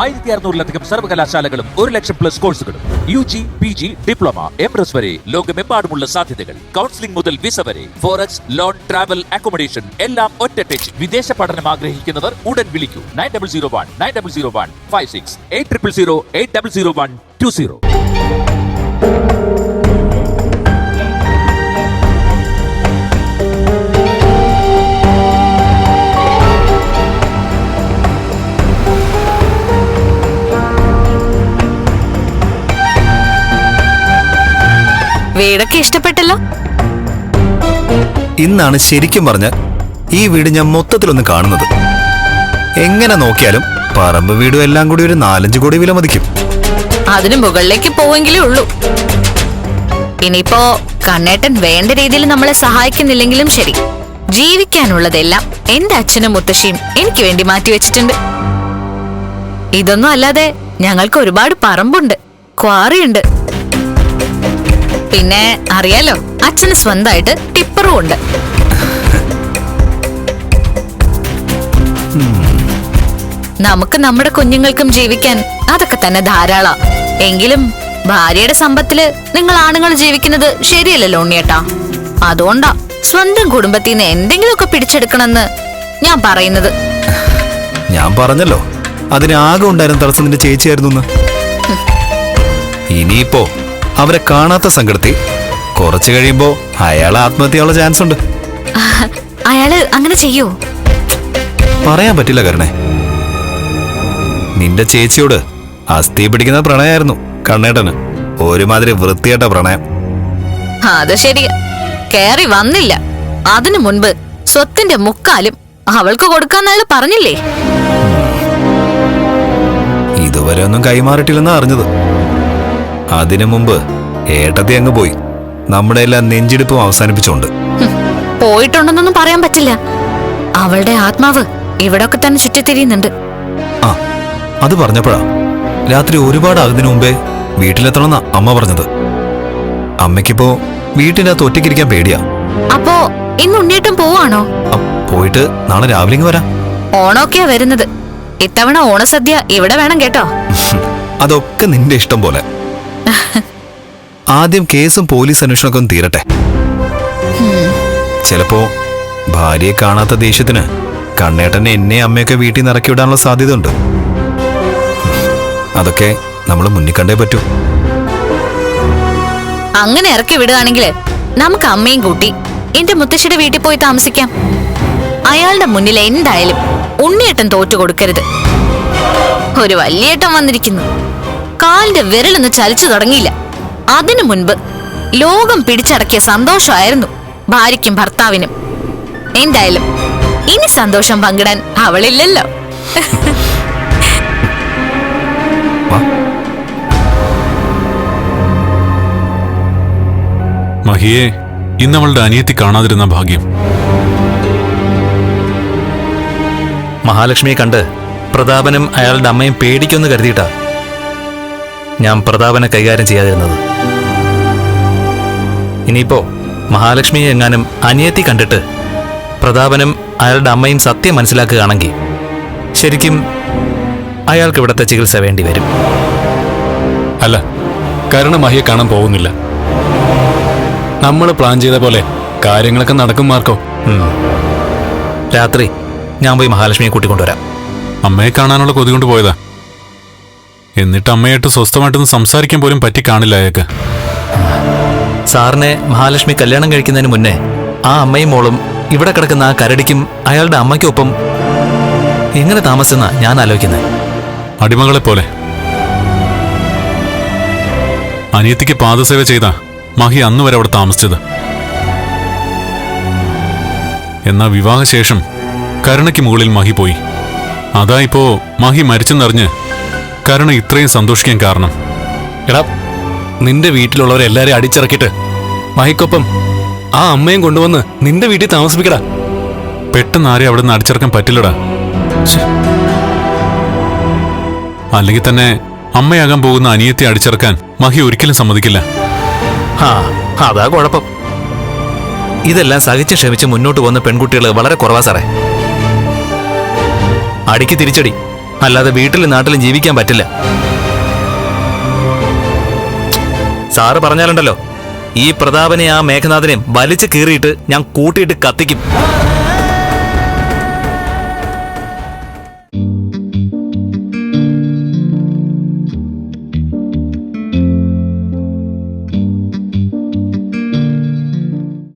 ആയിരത്തി അറുന്നൂറിലധികം സർവകലാശാലകളും ഒരു ലക്ഷം പ്ലസ് കോഴ്സുകളും U G P G diploma M S വരെ ലോകമെമ്പാടുമുള്ള സാധ്യതകൾ. കൗൺസിലിംഗ് മുതൽ വിസ വരെ ഫോറക്സ് ലോൺ ട്രാവൽ അക്കോമഡേഷൻ എല്ലാം ഒറ്റ ടച്ച് വിദേശ പഠനം ആഗ്രഹിക്കുന്നവർ ഉടൻ വിളിക്കൂ. Nine double zero one nine double zero one five six eight triple zero eight double zero one two zero വീടൊക്കെ ഇഷ്ടപ്പെട്ടല്ലോ? ഇന്നാണ് ശരിക്കും പറഞ്ഞ ഈ വീട് ഞാൻ മൊത്തത്തിലൊന്ന് കാണുന്നത്. എങ്ങനെ നോക്കിയാലും പറമ്പ് വീടും എല്ലാം കൂടി ഒരു നാലഞ്ച് കോടി വില മതിക്കും. അതിന് മുകളിലേക്ക് പോവെങ്കിലേ ഉള്ളൂ. ഇനിയിപ്പോ കണ്ണേട്ടൻ വേണ്ട രീതിയിൽ നമ്മളെ സഹായിക്കുന്നില്ലെങ്കിലും ശരി. ജീവിക്കാനുള്ളതെല്ലാം എന്റെ അച്ഛനും മുത്തശ്ശിയും എനിക്ക് വേണ്ടി മാറ്റിവെച്ചിട്ടുണ്ട് ഇതൊന്നും അല്ലാതെ ഞങ്ങൾക്ക് ഒരുപാട് പറമ്പുണ്ട് ക്വാറിയുണ്ട്. പിന്നെ അറിയാലോ അച്ഛന് സ്വന്തമായിട്ട് ടിപ്പറും ഉണ്ട്. നമുക്ക് നമ്മുടെ കുഞ്ഞുങ്ങൾക്കും ജീവിക്കാൻ അതൊക്കെ തന്നെ ധാരാളാ. എങ്കിലും ഭാര്യയുടെ സമ്പത്തിൽ നിങ്ങൾ ആണുങ്ങൾ ജീവിക്കുന്നത് ശരിയല്ലല്ലോ ഉണ്ണിയേട്ടാ. അതുകൊണ്ടാ സ്വന്തം കുടുംബത്തിൽ നിന്ന് എന്തെങ്കിലുമൊക്കെ പിടിച്ചെടുക്കണമെന്ന് ഞാൻ പറയുന്നത്. ഞാൻ പറഞ്ഞല്ലോ. അതിന് ആകെ ഉണ്ടായിരുന്ന തടസ്സം നിന്റെ ചേച്ചിയായിരുന്നു. ഇനിയിപ്പോ അവരെ കാണാത്ത സങ്കടത്തിൽ കുറച്ചു കഴിയുമ്പോ അയാൾ ആത്മഹത്യയുള്ള ചാൻസ് ഉണ്ട്. അയാൾ അങ്ങനെ ചെയ്യോ? പറയാൻ പറ്റില്ല കരണേ. നിന്റെ ചേച്ചിയോട് അസ്ഥി പിടിക്കുന്ന പ്രണയമായിരുന്നു കണ്ണേട്ടന്. ഒരുമാതിരി വൃത്തിയേട്ട പ്രണയം. അത് ശരിയാ കേറി വന്നില്ല. അതിനു മുൻപ് സ്വത്തിന്റെ മുക്കാലും അവൾക്ക് കൊടുക്കാന്ന് അയാൾ പറഞ്ഞില്ലേ? ഇതുവരെ ഒന്നും കൈമാറിട്ടില്ലെന്നാ അറിഞ്ഞത്. അതിനു മുമ്പ് ഏട്ടത്തി അങ്ങ് പോയി. നമ്മുടെ എല്ലാം നെഞ്ചിടിപ്പും അവസാനിപ്പിച്ചോണ്ട് പോയിട്ടുണ്ടെന്നൊന്നും പറയാൻ പറ്റില്ല. അവളുടെ ആത്മാവ് ഇവിടൊക്കെ തന്നെ ചുറ്റിത്തിരിയുന്നുണ്ട്. ആ അത് പറഞ്ഞപ്പോഴാ രാത്രി ഒരുപാട് ആകുന്നതിന് മുമ്പേ വീട്ടിലെത്തണമെന്നാ അമ്മ പറഞ്ഞത്. അമ്മയ്ക്കിപ്പോ വീട്ടിന്റെ അകത്ത് ഒറ്റയ്ക്കിരിക്കാൻ പേടിയാ. അപ്പോ ഇന്ന് ഉണ്ണിയേട്ടൻ പോവാണോ? പോയിട്ട് നാളെ രാവിലെ ഇങ്ങ് വരാം. ഓണമൊക്കെയാ വരുന്നത്. ഇത്തവണ ഓണസദ്യ ഇവിടെ വേണം കേട്ടോ. അതൊക്കെ നിന്റെ ഇഷ്ടം പോലെ. ആദ്യം കേസും പോലീസ് അന്വേഷണമൊക്കെ ഒന്ന് തീരട്ടെ. ചിലപ്പോ ഭാര്യയെ കാണാത്ത ദേഷ്യത്തിന് കണ്ണേട്ടനെ എന്നെ അമ്മയൊക്കെ വീട്ടിൽ നിന്ന് ഇറക്കി വിടാനുള്ള സാധ്യതയുണ്ട്. അതൊക്കെ നമ്മൾ മുന്നിൽ കണ്ടേ പറ്റൂ. അങ്ങനെ ഇറക്കി വിടുകയാണെങ്കിൽ നമുക്ക് അമ്മയും കൂട്ടി എന്റെ മുത്തശ്ശിയുടെ വീട്ടിൽ പോയി താമസിക്കാം. അയാളുടെ മുന്നിൽ എന്തായാലും ഉണ്ണിയേട്ടൻ തോറ്റു കൊടുക്കരുത്. ഒരു വലിയേട്ടൻ വന്നിരിക്കുന്നു. കാലിന്റെ വിരലൊന്ന് ചലിച്ചു തുടങ്ങിയില്ല. അതിനു മുൻപ് ലോകം പിടിച്ചടക്കിയ സന്തോഷമായിരുന്നു ഭാര്യയ്ക്കും ഭർത്താവിനും. എന്തായാലും ഇനി സന്തോഷം പങ്കിടാൻ അവളില്ലല്ലോ. മഹിയെ ഇന്ന് അവളുടെ അനിയത്തി കാണാതിരുന്ന ഭാഗ്യം. മഹാലക്ഷ്മിയെ കണ്ട് പ്രതാപനും അയാളുടെ അമ്മയും പേടിക്കൊന്ന് കരുതിയിട്ടാ. ഞാൻ പ്രതാപനെ കൈകാര്യം ചെയ്യാതിരുന്നത്. ഇനിയിപ്പോ മഹാലക്ഷ്മിയെ എങ്ങാനും അനിയത്തി കണ്ടിട്ട് പ്രതാപനും അയാളുടെ അമ്മയും സത്യം മനസ്സിലാക്കുകയാണെങ്കിൽ ശരിക്കും അയാൾക്ക് ഇവിടുത്തെ ചികിത്സ വേണ്ടി വരും. അല്ല കരുണ മഹിയെ കാണാൻ പോകുന്നില്ല. നമ്മൾ പ്ലാൻ ചെയ്ത പോലെ കാര്യങ്ങളൊക്കെ നടക്കും മാർക്കോ. രാത്രി ഞാൻ പോയി മഹാലക്ഷ്മിയെ കൂട്ടിക്കൊണ്ടുവരാം. അമ്മയെ കാണാനുള്ള കൊതി കൊണ്ട് പോയതാ. എന്നിട്ട് അമ്മയായിട്ട് സ്വസ്ഥമായിട്ടൊന്ന് സംസാരിക്കാൻ പോലും പറ്റി കാണില്ല അയാൾക്ക്. സാറിനെ മഹാലക്ഷ്മി കല്യാണം കഴിക്കുന്നതിന് മുന്നേ ആ അമ്മയും മോളും ഇവിടെ കിടക്കുന്ന ആ കരടിക്കും അയാളുടെ അമ്മയ്ക്കൊപ്പം എങ്ങനെ താമസിക്കുന്ന ഞാൻ ആലോചിക്കുന്നത് അടിമകളെ പോലെ. അനിയത്തിക്ക് പാദസേവ ചെയ്ത മഹി അന്ന് വരെ അവിടെ താമസിച്ചത്. എന്നാ വിവാഹശേഷം കരുണയ്ക്ക് മുകളിൽ മഹി പോയി. അതാ ഇപ്പോ മഹി മരിച്ചെന്നറിഞ്ഞ് കരുണ ഇത്രയും സന്തോഷിക്കാൻ കാരണം. എടാ നിന്റെ വീട്ടിലുള്ളവരെല്ലാരെയും അടിച്ചിറക്കിട്ട് മഹിക്കൊപ്പം ആ അമ്മയും കൊണ്ടുവന്ന് നിന്റെ വീട്ടിൽ താമസിപ്പിക്കടാ. പെട്ടെന്ന് ആരെയും അവിടെ നിന്ന് അടിച്ചിറക്കാൻ പറ്റില്ലടാ. അല്ലെങ്കിൽ തന്നെ അമ്മയാകാൻ പോകുന്ന അനിയത്തെ അടിച്ചിറക്കാൻ മഹി ഒരിക്കലും സമ്മതിക്കില്ല. ആ അതാ കുഴപ്പം. ഇതെല്ലാം സഹിച്ച് ക്ഷമിച്ച് മുന്നോട്ട് പോകുന്ന പെൺകുട്ടികൾ വളരെ കുറവാ സാറേ. അടിക്ക് തിരിച്ചടി. അല്ലാതെ വീട്ടിലും നാട്ടിലും ജീവിക്കാൻ പറ്റില്ല. സാറ് പറഞ്ഞാലുണ്ടല്ലോ ഈ പ്രതാപനെ ആ മേഘനാഥനെയും വലിച്ചു കീറിയിട്ട് ഞാൻ കൂട്ടിയിട്ട് കത്തിക്കും.